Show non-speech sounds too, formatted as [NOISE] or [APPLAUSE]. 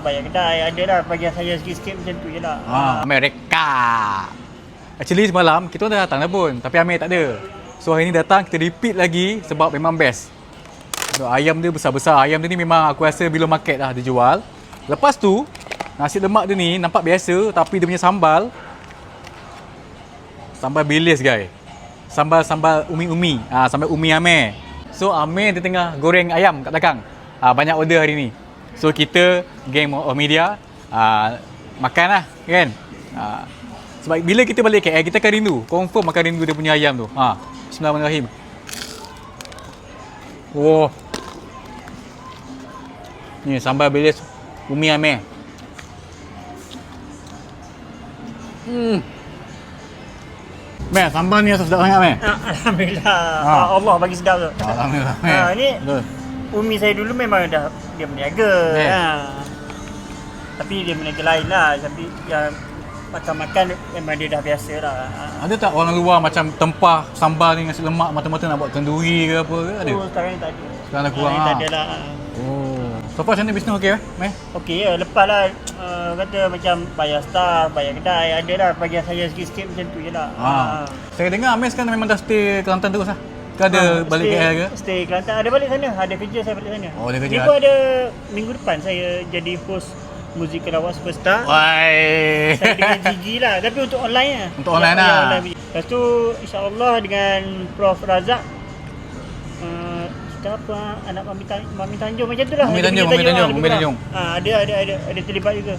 bayar kedai. Ada lah bagi saya sikit-sikit macam tu je lah. Ha, mereka. Actually semalam kita dah datang dah pun, tapi Amir tak ada. So hari ni datang kita repeat lagi sebab memang best. So, ayam dia besar-besar. Ayam dia ni memang aku rasa bila market lah dia jual. Lepas tu, nasi lemak dia ni nampak biasa tapi dia punya sambal sambal bilis guys. Sambal sambal umi-umi. Ah sambal umi Amir. So Amir dia tengah goreng ayam kat belakang. Ah banyak order hari ni. So kita geng of media ah makan lah kan. Ah sebab bila kita balik KL kita akan rindu. Confirm makan rindu dia punya ayam tu. Ha. Bismillahirrahmanirrahim. Wow. Ni sambal bilis umi Amir. Hmm. Meh, sambal ni sedap sangat, Meh. Ah, Alhamdulillah. Ha. Ah, Allah bagi sedap tu. Alhamdulillah, Ha, ni Betul. Umi saya dulu memang dah dia berniaga. Eh. Ha. Tapi dia berniaga lain lah. Tapi yang makan-makan memang dia dah biasa lah. Ha. Ada tak orang luar macam tempah sambal ni nasi lemak mata-mata nak buat kenduri ke apa ke? Ada? Oh, sekarang ni tak ada. Sekarang dah kurang, Ha, ni tak ha. ada lah. Oh. So far macam mana bisnes okey eh? Meh? Okey ya, lepas lah uh, kata macam bayar staff, bayar kedai, ada lah bagi saya sikit-sikit macam tu je lah. Ha. Saya dengar Amir sekarang memang dah stay Kelantan terus lah. Ke ada Ha, balik stay, KL ke? Stay Kelantan. Ada balik sana. Ada kerja saya balik sana. Oh, ada kerja. Ni pun ada minggu depan saya jadi host Muzik Kelawar Superstar. Wai. Saya dengan [LAUGHS] Gigi lah. Tapi untuk online lah. Untuk online Yang- lah. online. Lepas tu insyaAllah dengan Prof Razak. Uh, kita apa anak Mami, Tan- Mami Tanjung macam tu lah. Mami Tanjung, Mami Tanjung, Mami. Tanjung. Ah, ada, ada, ada, ada terlibat juga.